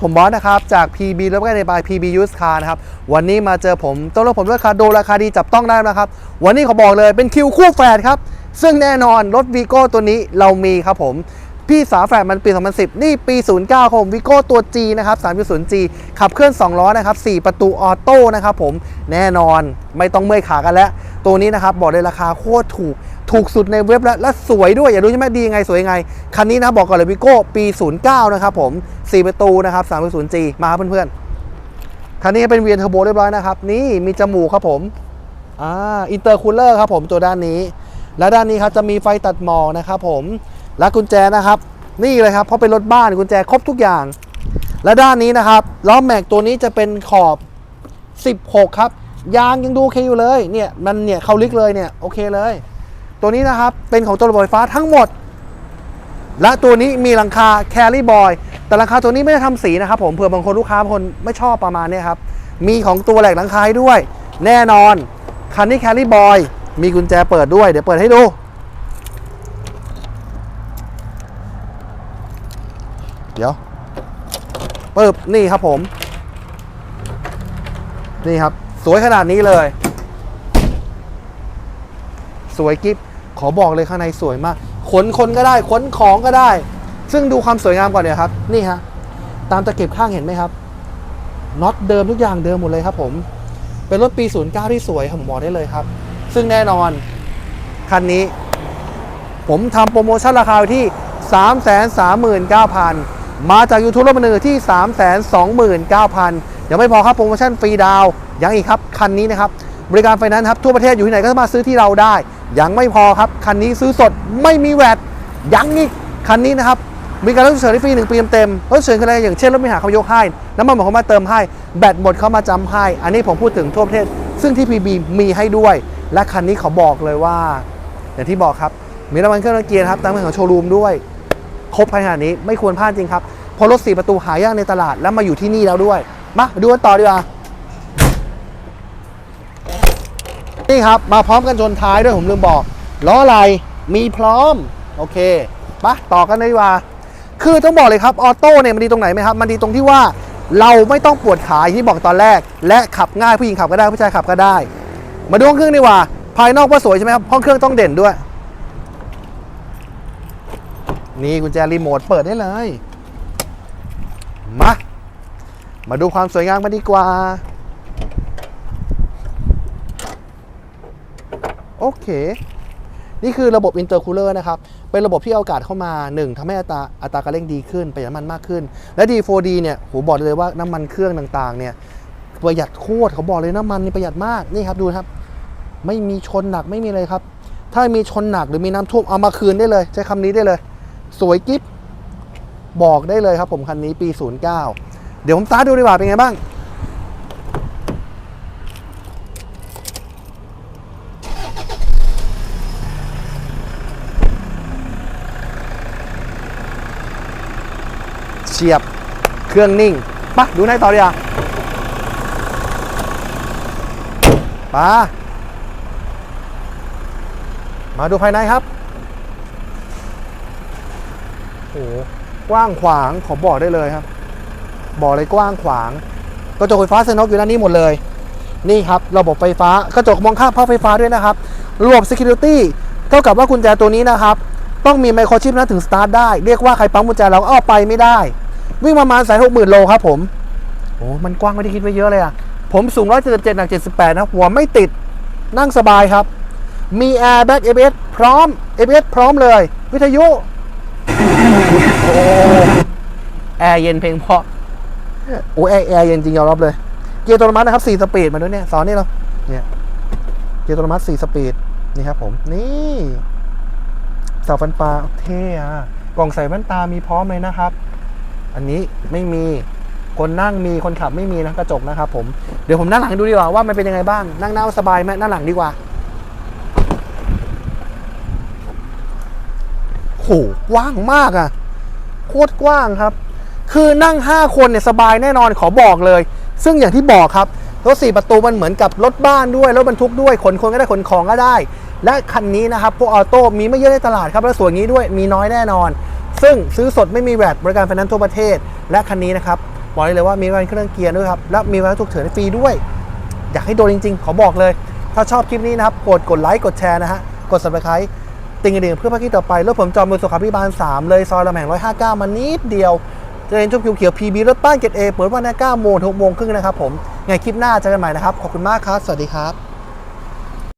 ผมบอสนะครับ จาก PB แล้วก็ในบาย PB Used Car นะครับ วันนี้มาเจอผมต้องรถผมด้วยราคาโดราคาดีจับต้องได้นะครับ วันนี้ขาบอกเลยเป็นคิวคู่แฝดครับ ซึ่งแน่นอนรถวีโก้ตัวนี้เรามีครับผม พี่สาแฝดมันปี 2010 นี่ปี 09ครับผมวีโก้ตัว G นะครับ 3.0G ขับเคลื่อน 2 ล้อนะครับ 4 ประตูออโต้นะครับผมแน่นอนไม่ต้องเมื่อยขากันแล้ว ตัวนี้นะครับบอกเลยราคาโคตรถูก ถูกสุดในเว็บแล้ว และสวยด้วย อย่ารู้ใช่ไหมดียังไงสวยยังไง คันนี้นะบอกก่อนเลยวิโก้ปี 09 นะครับผม 4 ประตูนะครับ 3.0G มาครับเพื่อนๆ คันนี้เป็นเวียนเทอร์โบเรียบร้อยนะครับ นี่มีจมูกครับผมอ่าอินเตอร์คูลเลอร์ครับผมตัวด้านนี้ และด้านนี้ครับจะมีไฟตัดหมอกนะครับผมและกุญแจนะครับ นี่เลยครับเพราะเป็นรถบ้านกุญแจครบทุกอย่าง และด้านนี้นะครับล้อแม็กตัวนี้จะเป็นขอบ 16 ครับยางยังดูโอเคอยู่เลยเนี่ยมันเนี่ยเขาลึกเลยเนี่ยโอเคเลย ตัวนี้นะครับเป็นของตัวระบบไฟฟ้าทั้งหมด และตัวนี้มีหลังคาแครี่บอยแต่หลังคาตัวนี้ไม่ได้ทำสีนะครับผมเผื่อบางคนลูกค้าบางคนไม่ชอบประมาณนี้ครับมีของตัวแหลกหลังคาให้ด้วย แน่นอนคันนี้แครี่บอยมีกุญแจเปิดด้วยเดี๋ยวเปิดให้ดูเดี๋ยวปึบนี่ครับผม นี่ครับ สวยขนาดนี้เลย สวยกิฟ ขอบอกเลยข้างในสวยมาก ขนคนก็ได้ ขนของก็ได้ ซึ่งดูความสวยงามก่อนเนี่ยครับ นี่ฮะ ตามตะเข็บข้างเห็นไหมครับ น็อตเดิมทุกอย่างเดิมหมดเลยครับผม เป็นรถปี 09 ที่สวยผมบอกได้เลยครับ ซึ่งแน่นอน คันนี้ ผมทำโปรโมชั่นราคาที่ 339,000 มาจาก YouTube รถมือหนึ่งที่ 329,000 ยังไม่พอครับโปรโมชั่นฟรีดาวยังอีกครับ คันนี้นะครับ บริการไฟแนนซ์ครับทั่วประเทศอยู่ที่ไหนก็สามารถซื้อที่เราได้ ยังไม่พอครับ คันนี้ซื้อสดไม่มีแวดยังอีกคันนี้นะครับมีการรถฉุกเฉินให้ฟรีหนึ่งปีเต็มรถฉุกเฉินคืออะไรอย่างเช่นรถไม่หาเขายกให้น้ำมันหมดเขามาเติมให้ แบตหมดเขามาจำให้ อันนี้ผมพูดถึงทั่วประเทศ ซึ่งที่ PB มีให้ด้วย และคันนี้เขาบอกเลยว่า อย่างที่บอกครับ มีน้ำมันเครื่องเกียร์ครับตามมาของโชว์รูมด้วย ครบขนาดนี้ไม่ควรพลาดจริงครับเพราะรถสี่ประตูหายากในตลาดแล้วมาอยู่ที่นี่แล้วด้วย มาดูกันต่อดีกว่า นี่ครับ มาพร้อมกันชนท้ายด้วยผมลืมบอก ล้ออะไรมีพร้อม โอเคปะต่อกันเลยดีกว่า คือต้องบอกเลยครับออโต้เนี่ยมันดีตรงไหนไหมครับ มันดีตรงที่ว่าเราไม่ต้องปวดขาอย่างที่บอกตอนแรก และขับง่ายผู้หญิงขับก็ได้ผู้ชายขับก็ได้ มาดูห้องเครื่องดีกว่า ภายนอกว่าสวยใช่ไหมครับห้องเครื่องต้องเด่นด้วย นี่กุญแจรีโมทเปิดได้เลยมามาดูความสวยงามกันดีกว่า โอเค นี่คือระบบอินเตอร์คูลเลอร์นะครับ เป็นระบบที่เอาอากาศเข้ามา 1ทำให้อัตราอัตราการเร่งดีขึ้น ประหยัดน้ำมันมากขึ้น และ D4D เนี่ยโหบอกเลยว่าน้ำมันเครื่องต่างๆ เนี่ยประหยัดโคตรเขาบอกเลยน้ำมันนี่ประหยัดมากนี่ครับดูครับ ไม่มีชนหนักไม่มีเลยครับ ถ้ามีชนหนักหรือมีน้ำท่วมเอามาคืนได้เลย ใช้คำนี้ได้เลย สวยกิ๊บบอกได้เลยครับผมคันนี้ปี 09 เดี๋ยวผมสตาร์ทดูดีกว่าเป็นไงบ้าง เฉียบ เครื่องนิ่งปะดูในต่อดีกว่าปะมาดูภายในครับ โอ้กว้างขวางขอบอกได้เลยครับ บอกเลยกว้างขวาง กระจกไฟฟ้าเซนอกอยู่ด้านนี้หมดเลย นี่ครับ ระบบไฟฟ้ากระจกมองข้ามภาพไฟฟ้าด้วยนะครับ ระบบ Security เท่ากับว่ากุญแจตัวนี้นะครับ ต้องมีไมโครชิปนะถึงสตาร์ทได้ เรียกว่าใครปั๊มกุญแจเราก็เอาไปไม่ได้ วิ่งประมาณสายหกหมื่นโลครับผมโอ้มันกว้างไม่ได้คิดไว้เยอะเลยอะผมสูง 177หนัก 78 นะ หัวไม่ติดนั่งสบายครับ มี Airbag ABS พร้อม ABS พร้อมเลย วิทยุ โอ้แอร์เย็นเพลงเพราะโอ้แอร์แอร์เย็นจริงยอมรับเลย เกียร์อัตโนมัตินะครับ 4 สปีดมาด้วยเนี่ย สอนนี่เราเนี่ยเกียร์อัตโนมัติ 4 สปีด นี่ครับผม นี่เสาฟันปลาเท่อะกล่องใส่แว่นตามีพร้อมเลยนะครับ อันนี้ไม่มีคนนั่งมีคนขับไม่มีนะกระจกนะครับผมเดี๋ยวผมนั่งหลังดูดีกว่าว่ามันเป็นยังไงบ้างนั่งหน้าสบายไหมนั่งหลังดีกว่าโหกว้างมากอะโคตรกว้างครับ คือนั่ง 5 คนเนี่ยสบายแน่นอนขอบอกเลย ซึ่งอย่างที่บอกครับรถ4ประตูมันเหมือนกับรถบ้านด้วยรถบรรทุกด้วยขนคนก็ได้ขนของก็ได้ และคันนี้นะครับพวกออโต้มีไม่เยอะในตลาดครับ และส่วนนี้ด้วยมีน้อยแน่นอน ซึ่งซื้อสดไม่มีแวดบริการไฟแนนซ์ทั่วประเทศ และคันนี้นะครับบอกได้เลยว่ามีประกันเครื่องเกียร์ด้วยครับ และมีประกันฉุกเฉินฟรีด้วย อยากให้โดนจริง ๆ ขอบอกเลย ถ้าชอบคลิปนี้นะครับกดกดไลค์กดแชร์นะฮะกด subscribe ติงกระดิ่งเพื่อภาคที่ต่อไปรถผมจอมมือสุขาพิบาล 3 เลยซอยลำแหง159 มานิดเดียวจะเห็นชมเขียวๆ PB รถบ้านเกตเอเปิดวันหน้า9โมง6โมงครึ่งนะครับผมไงคลิปหน้าเจอกันใหม่นะครับ ขอบคุณมากครับ สวัสดีครับ